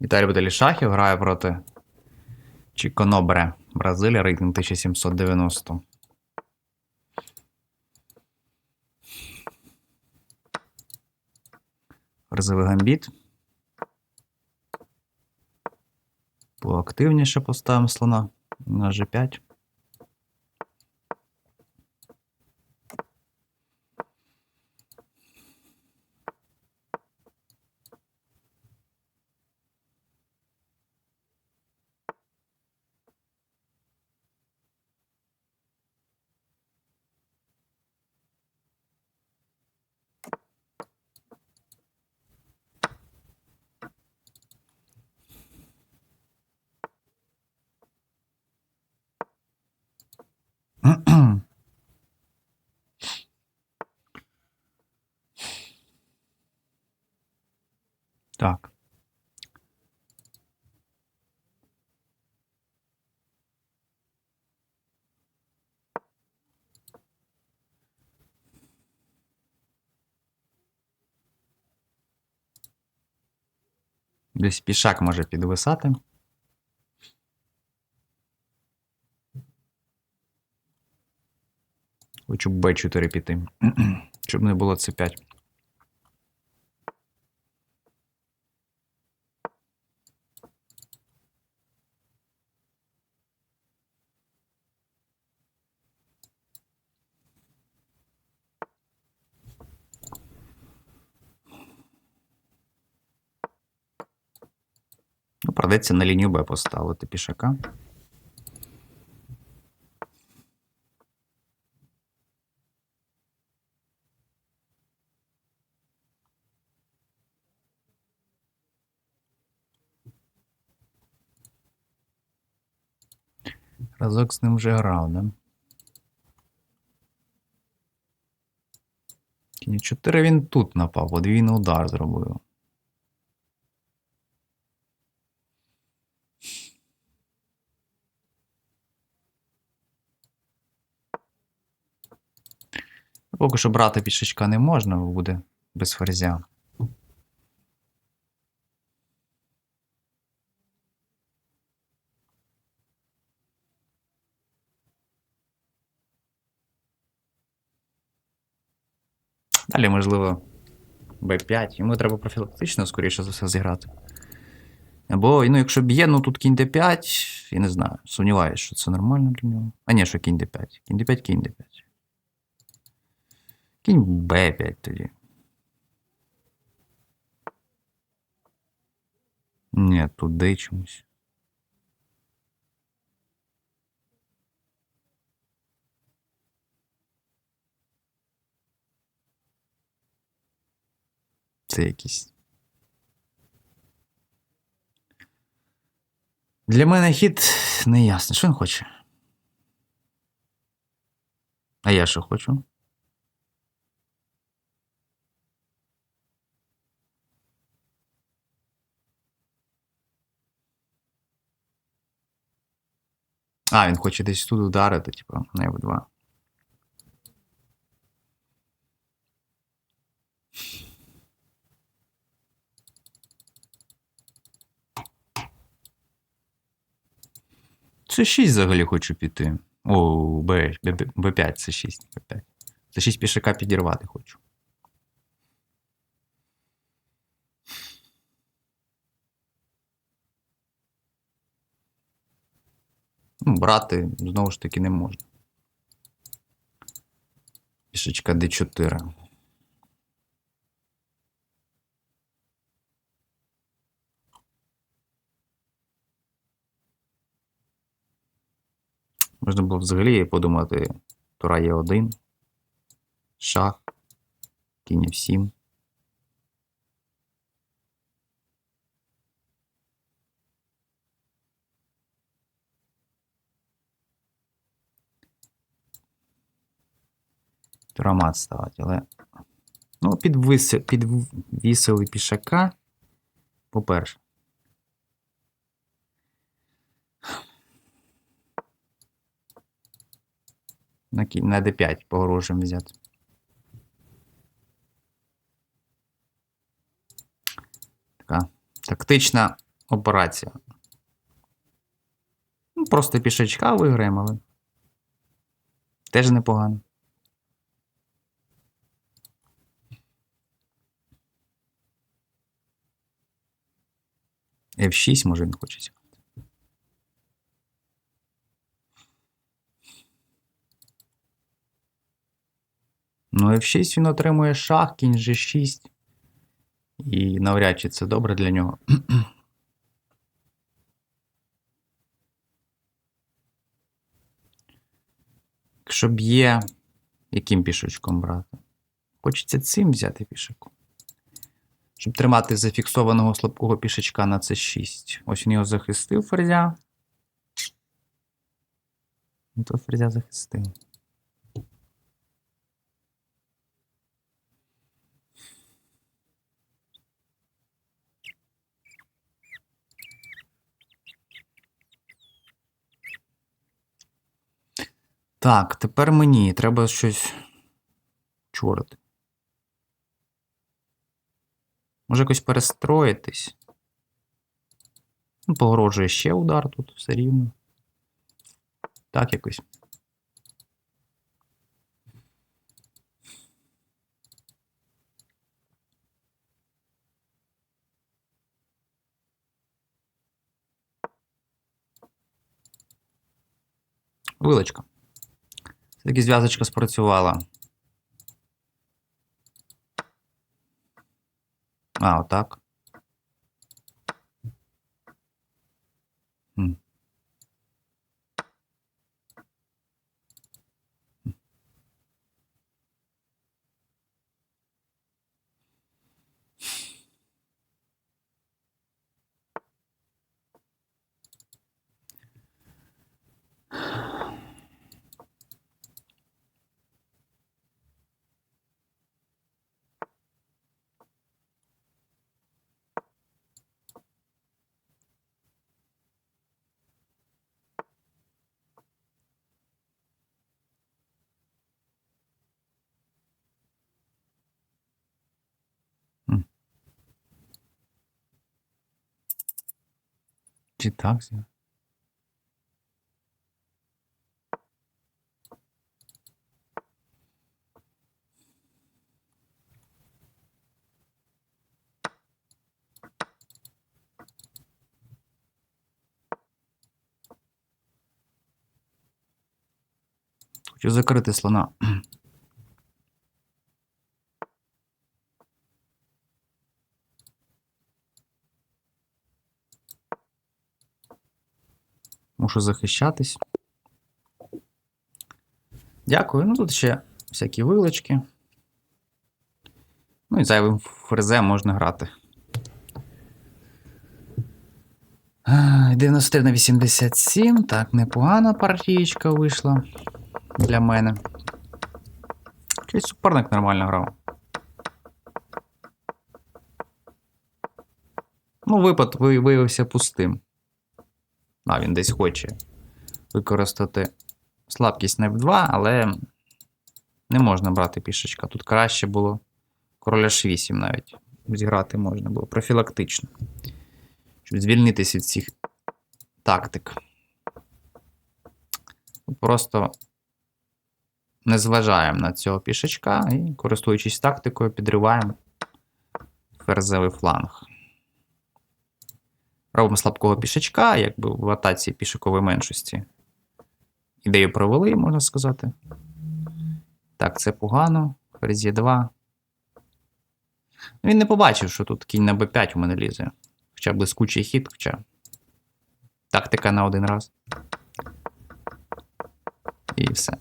Віталій Баталішахів грає проти Чіконобре. Бразилія, рейтинг 1790. Ферзовий гамбіт. Поактивніше поставимо слона на G5. Так. Десь пішак може підвисати. Хочу Б4 піти. Щоб не було С5. Ну, придеться на лінію Б поставити пішака. Разок з ним вже грав, да? Кінь 4 він тут напав, подвійний удар зробив. Поки що брати пішечка не можна, бо буде без ферзя. Далі, можливо, b5. Йому треба профілактично, скоріше за все, зіграти. Або, ну, якщо б'є, ну тут кінь d5, я не знаю, сумніваюся, що це нормально для нього. А ні, що кінь d5. Кінь d5, кінь d5. Кінь b5 тоді. Ні, туди чомусь. Це якийсь. Для мене хід не ясний. Що він хоче? А я що хочу? А, він хоче десь тут ударити, типу, на F2. Це 6 взагалі хочу піти. О, Б, Б, Б5, це 6, Б5. Це 6 пішака підірвати хочу. Ну, брати знову ж таки не можна. Пішечка D4. Можна було взагалі подумати, тура є 1 шах, кінь F7. Турамат ставити, але. Ну, підвис... підвісили пішака. По-перше. На, на d5 погрожуємо взяти. Така тактична операція. Ну, просто пішачка виграємо, але. Теж непогано. F6, може, він хоче Ну, F6 він отримує шах, кінь G6. І навряд чи це добре для нього. Якщо б'є, яким пішочком брати? Хочеться цим взяти пішаком. Щоб тримати зафіксованого слабкого пішачка на c6. Ось він його захистив ферзя. То ферзя захистив. Так, тепер мені треба щось чорти. Може якось перестроїтись. Ну, погрожує ще удар тут все рівно. Так якось. Вилочка. Все-таки зв'язочка спрацювала. А, отак. Чи так? зі- Хочу закрити слона. Мушу захищатись. Дякую. Ну тут ще всякі вилочки. Ну і зайвим фрезем можна грати. 93 на 87. Так, непогана партієчка вийшла для мене. Якийсь суперник нормально грав. Ну, випад виявився пустим. А, він десь хоче використати слабкість на F2, але не можна брати пішечка. Тут краще було короля H8 навіть зіграти можна було профілактично. Щоб звільнитися від цих тактик. Просто не зважаємо на цього пішечка і, користуючись тактикою, підриваємо ферзевий фланг робимо слабкого пішечка, якби в атаці пішакової меншості. Ідею провели, можна сказати. Так, це погано. Ферзь 2. Він не побачив, що тут кінь на b5 у мене лізе. Хоча блискучий хід, хоча. Тактика на один раз. І все.